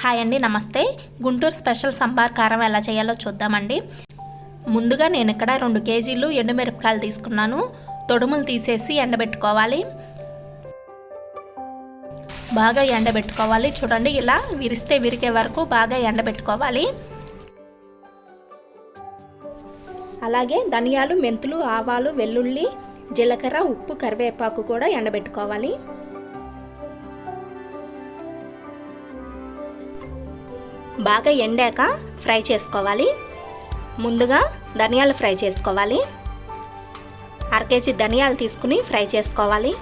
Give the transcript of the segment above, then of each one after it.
Hi అండి నమస్తే. Guntur special sambar కారం ఎలా చేయాలో చూద్దామండి. ముందుగా నేను ఇక్కడ రెండు కేజీలు ఎండుమిరపకాయలు తీసుకున్నాను. తొడుములు తీసేసి ఎండబెట్టుకోవాలి. బాగా ఎండబెట్టుకోవాలి. చూడండి ఇలా విరిస్తే విరిగే వరకు బాగా ఎండబెట్టుకోవాలి. అలాగే ధనియాలు మెంతులు ఆవాలు వెల్లుల్లి జీలకర్ర ఉప్పు కరివేపాకు కూడా ఎండబెట్టుకోవాలి. బాగా ఎండాక ఫ్రై చేసుకోవాలి. ముందుగా ధనియాలు ఫ్రై చేసుకోవాలి. అర కేజీ ధనియాలు తీసుకుని ఫ్రై చేసుకోవాలి.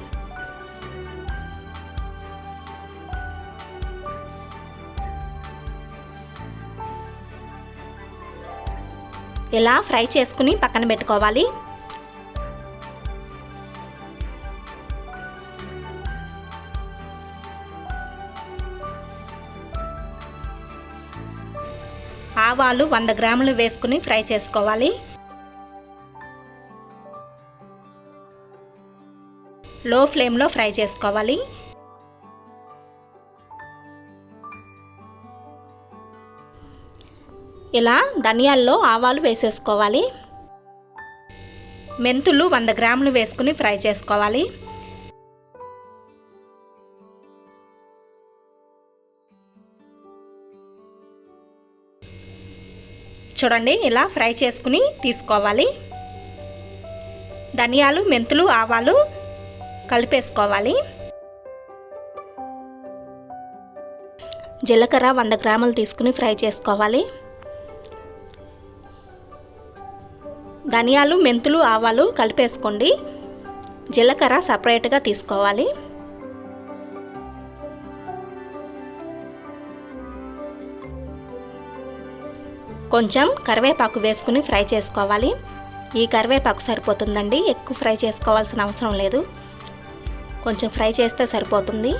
ఇలా ఫ్రై చేసుకుని పక్కన పెట్టుకోవాలి. ఆవాలు వంద గ్రాములు వేసుకుని ఫ్రై చేసుకోవాలి. లో ఫ్లేమ్లో ఫ్రై చేసుకోవాలి. ఇలా ధనియాల్లో ఆవాలు వేసేసుకోవాలి. మెంతులు వంద గ్రాములు వేసుకుని ఫ్రై చేసుకోవాలి. చూడండి ఇలా ఫ్రై చేసుకుని తీసుకోవాలి. ధనియాలు మెంతులు ఆవాలు కలిపేసుకోవాలి. జీలకర్ర వంద గ్రాములు తీసుకుని ఫ్రై చేసుకోవాలి. ధనియాలు మెంతులు ఆవాలు కలిపేసుకోండి. జీలకర్ర సపరేట్గా తీసుకోవాలి. కొంచెం కరివేపాకు వేసుకుని ఫ్రై చేసుకోవాలి. ఈ కరివేపాకు సరిపోతుందండి. ఎక్కువ ఫ్రై చేసుకోవాల్సిన అవసరం లేదు. కొంచెం ఫ్రై చేస్తే సరిపోతుంది.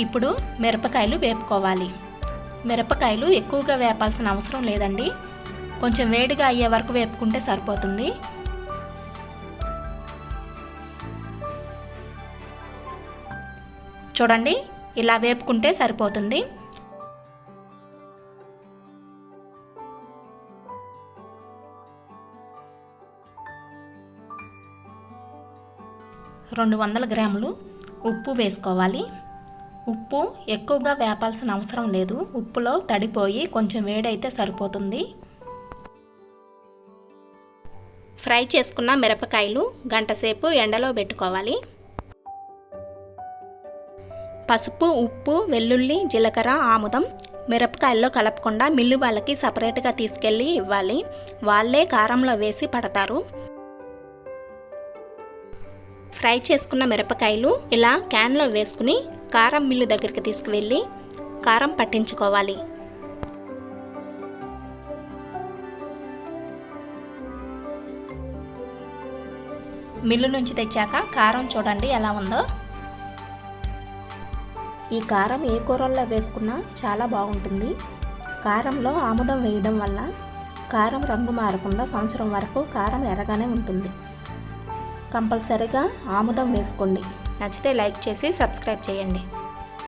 ఇప్పుడు మిరపకాయలు వేపుకోవాలి. మిరపకాయలు ఎక్కువగా వేపాల్సిన అవసరం లేదండి. కొంచెం వేడిగా అయ్యే వరకు వేపుకుంటే సరిపోతుంది. చూడండి ఇలా వేపుకుంటే సరిపోతుంది. రెండు వందల గ్రాములు ఉప్పు వేసుకోవాలి. ఉప్పు ఎక్కువగా వేపాల్సిన అవసరం లేదు. ఉప్పులో తడిపోయి కొంచెం వేడైతే సరిపోతుంది. ఫ్రై చేసుకున్న మిరపకాయలు గంటసేపు ఎండలో పెట్టుకోవాలి. పసుపు ఉప్పు వెల్లుల్లి జీలకర్ర ఆముదం మిరపకాయల్లో కలపకుండా మిల్లు వాళ్ళకి సపరేట్గా తీసుకెళ్ళి ఇవ్వాలి. వాళ్ళే కారంలో వేసి పడతారు. ఫ్రై చేసుకున్న మిరపకాయలు ఇలా క్యాన్లో వేసుకుని కారం మిల్లు దగ్గరికి తీసుకువెళ్ళి కారం పట్టించుకోవాలి. మిల్లు నుంచి తెచ్చాక కారం చూడండి ఎలా ఉందో. ఈ కారం ఏ కూరల్లో వేసుకున్నా చాలా బాగుంటుంది. కారంలో ఆముదం వేయడం వల్ల కారం రంగు మారకుండా సంవత్సరం వరకు కారం ఎర్రగానే ఉంటుంది. కంపల్సరీగా ఆముదం వేసుకోండి. నచ్చితే లైక్ చేసి సబ్స్క్రైబ్ చేయండి.